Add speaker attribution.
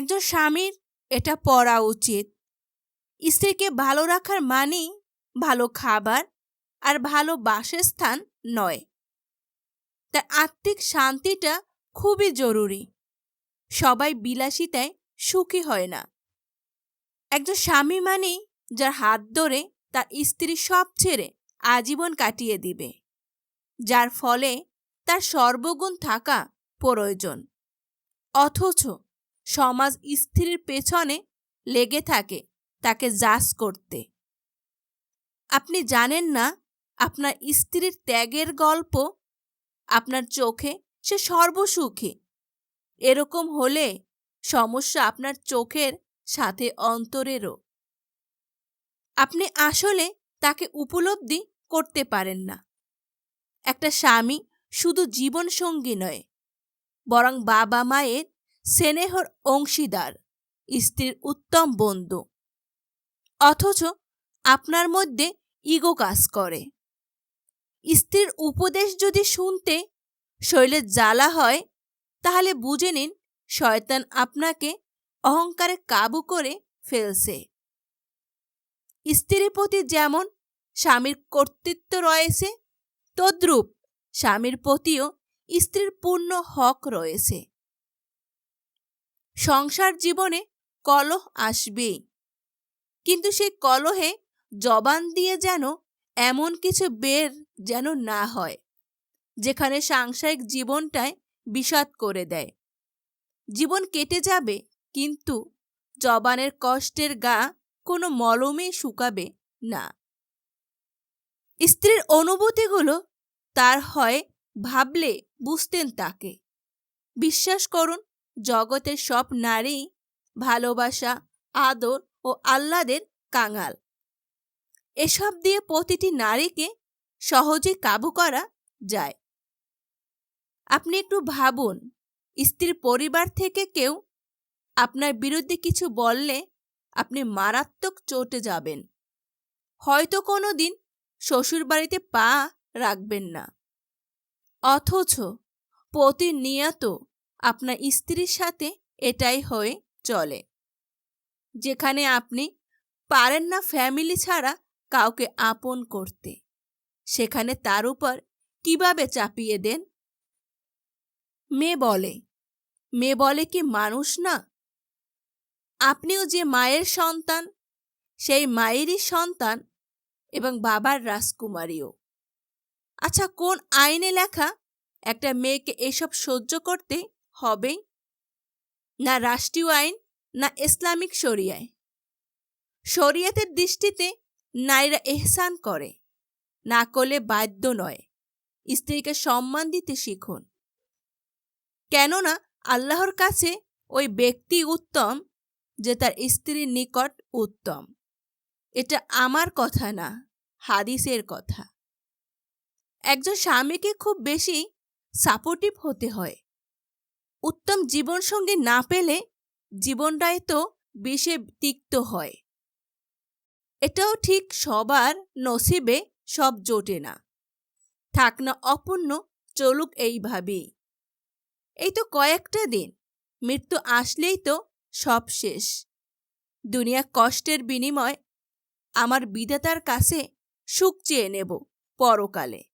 Speaker 1: একজন স্বামীর এটা পড়া উচিত। স্ত্রীকে ভালো রাখার মানেই ভালো খাবার আর ভালো বাসস্থান নয়। তার আত্মিক শান্তিটা খুবই জরুরি। সবাই বিলাসিতায় সুখী হয় না। একজন স্বামী মানেই যার হাত ধরে তার স্ত্রী সব ছেড়ে আজীবন কাটিয়ে দিবে, যার ফলে তার সর্বগুণ থাকা প্রয়োজন। অথচ সমাজ স্ত্রীর পেছনে লেগে থাকে তাকে জাজ করতে। আপনি জানেন না আপনার স্ত্রীর ত্যাগের গল্প আপনার চোখে সে সর্বসুখী। এরকম হলে সমস্যা আপনার চোখের সাথে অন্তরেরও। আপনি আসলে তাকে উপলব্ধি করতে পারেন না। একটা স্বামী শুধু জীবনসঙ্গী নয়, বরং বাবা মায়ের স্নেহর অংশীদার, স্ত্রীর উত্তম বন্ধু। অথচ আপনার মধ্যে ইগো কাজ করে। স্ত্রীর উপদেশ যদি শুনতে শৈলের জ্বালা হয়, তাহলে বুঝে নিন শয়তান আপনাকে অহংকারে কাবু করে ফেলছে। স্ত্রীর প্রতি যেমন স্বামীর কর্তৃত্ব রয়েছে, তদ্রূপ স্বামীর প্রতিও স্ত্রীর পূর্ণ হক রয়েছে। সংসার জীবনে কলহ আসবেই। কিন্তু সেই কলহে জবান দিয়ে যেন এমন কিছু বের যেন না হয়, যেখানে সাংসারিক জীবনটায় বিষাদ করে দেয়। জীবন কেটে যাবে, কিন্তু জবানের কষ্টের গা কোনো মলমে শুকাবে না। স্ত্রীর অনুভূতিগুলো তার হয় ভাবলে বুঝতেন তাকে। বিশ্বাস করুন জগতের সব নারী ভালোবাসা, আদর ও আহ্লাদের কাঙাল। এসব দিয়ে প্রতিটি নারীকে সহজে কাবু করা যায়। আপনি একটু ভাবুন, স্ত্রীর পরিবার থেকে কেউ আপনার বিরুদ্ধে কিছু বললে আপনি মারাত্মক চটে যাবেন। হয়তো কোনো দিন শ্বশুরবাড়িতে পা রাখবেন না। অথচ প্রতিনিয়ত আপনার স্ত্রীর সাথে এটাই হয়ে চলে। যেখানে আপনি পারেন না ফ্যামিলি ছাড়া কাউকে আপন করতে। সেখানে তার উপর কীভাবে চাপিয়ে দেন? মেয়ে বলে মেয়ে বলে কি মানুষ না? আপনিও যে মায়ের সন্তান, সেই মায়েরই সন্তান এবং বাবার রাজকুমারীও। আচ্ছা কোন আইনে লেখা একটা মেয়েকে এসব সহ্য করতে হবেই না রাষ্ট্রীয় আইন, না ইসলামিক শরিয়ায় শরিয়াতের দৃষ্টিতে নারীরা এহসান করে, না করলে বাধ্য নয়। স্ত্রীকে সম্মান দিতে শিখুন। কেননা আল্লাহর কাছে ওই ব্যক্তি উত্তম যে তার স্ত্রীর নিকট উত্তম। এটা আমার কথা না, হাদিসের কথা। একজন স্বামীকে খুব বেশি সাপোর্টিভ হতে হয়। উত্তম জীবনসঙ্গী না পেলে জীবনটাই তো বিষে তিক্ত হয়। এটাও ঠিক সবার নসিবে সব জোটে না। থাক না অপূর্ণ, চলুক এইভাবেই। এই তো কয়েকটা দিন, মৃত্যু আসলেই তো সব শেষ। দুনিয়া কষ্টের বিনিময়, আমার বিধাতার কাছে সুখ চেয়ে নেব পরকালে।